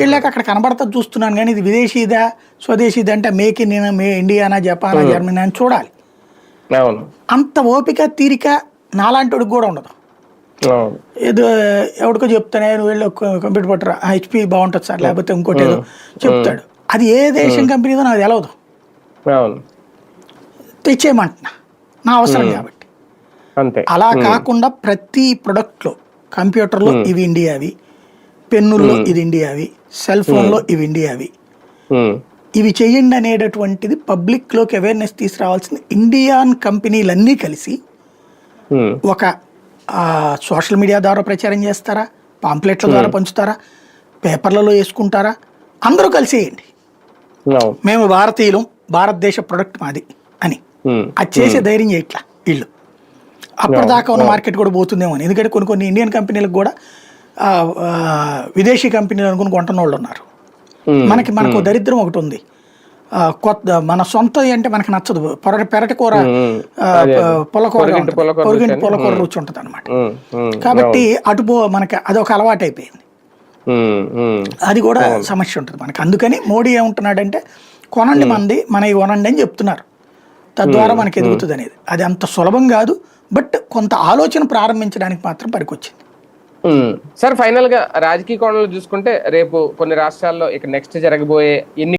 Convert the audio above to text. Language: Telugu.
వెళ్ళాక అక్కడ కనబడతా చూస్తున్నాను కానీ ఇది విదేశీదా స్వదేశీదా అంటే మేక్ ఇన్ మే ఇండియానా జపానా జర్మనీ అని చూడాలి. అంత ఓపిక తీరిక నాలాంటి కూడా ఉండదు. ఏదో ఎవరికో చెప్తానే నువ్వు వెళ్ళి కంప్యూటర్ పట్టరా హెచ్పి బాగుంటుంది సార్ లేకపోతే ఇంకోటి ఏదో చెప్తాడు. అది ఏ దేశం కంపెనీదో నాకు తెలవదు. తెచ్చేయమంటున్నా. నా అవసరం కాబట్టి. అలా కాకుండా ప్రతి ప్రొడక్ట్లో కంప్యూటర్లో ఇవి ఇండియావి. పెన్నుల్లో ఇది ఇండియావి సెల్ ఫోన్లో ఇవి ఇండియావి ఉమ్, ఇవి చేయండి అనేటటువంటిది పబ్లిక్లోకి అవేర్నెస్ తీసుకురావాల్సింది ఇండియన్ కంపెనీలన్నీ కలిసి ఒక సోషల్ మీడియా ద్వారా ప్రచారం చేస్తారా? పాంప్లెట్ల ద్వారా పంచుతారా? పేపర్లలో వేసుకుంటారా? అందరూ కలిసి వేయండి. అవును. మేము భారతీయులం భారతదేశ ప్రొడక్ట్ మాది అని. అది చేసే ధైర్యం చేయట్లా వీళ్ళు అప్పటిదాకా ఉన్న మార్కెట్ కూడా పోతుందేమో అని. ఎందుకంటే కొన్ని కొన్ని ఇండియన్ కంపెనీలకు కూడా విదేశీ కంపెనీలు అనుకుని కొంటున్న వాళ్ళు ఉన్నారు మనకి మనకు దరిద్రం ఒకటి ఉంది. కొత్త మన సొంత అంటే మనకి నచ్చదు. పొర పెరటి కూర పుల్లకూర పొరుగింటి పొరుగింటి రుచి ఉంటుంది అనమాట కాబట్టి అటు మనకి అదొక అలవాటు అయిపోయింది అది కూడా సమస్య ఉంటుంది మనకి. అందుకని మోడీ ఏమంటున్నాడంటే కొనండి మంది మన కొనండి అని చెప్తున్నారు. తద్వారా మనకి ఎదుగుతుంది అనేది. అది అంత సులభం కాదు బట్ కొంత ఆలోచన ప్రారంభించడానికి మాత్రం పనికొచ్చింది. సార్ ఫైనల్గా రాజకీయ కోణంలో చూసుకుంటే రేపు కొన్ని రాష్ట్రాల్లో ఇక నెక్స్ట్ జరగబోయే ఎన్ని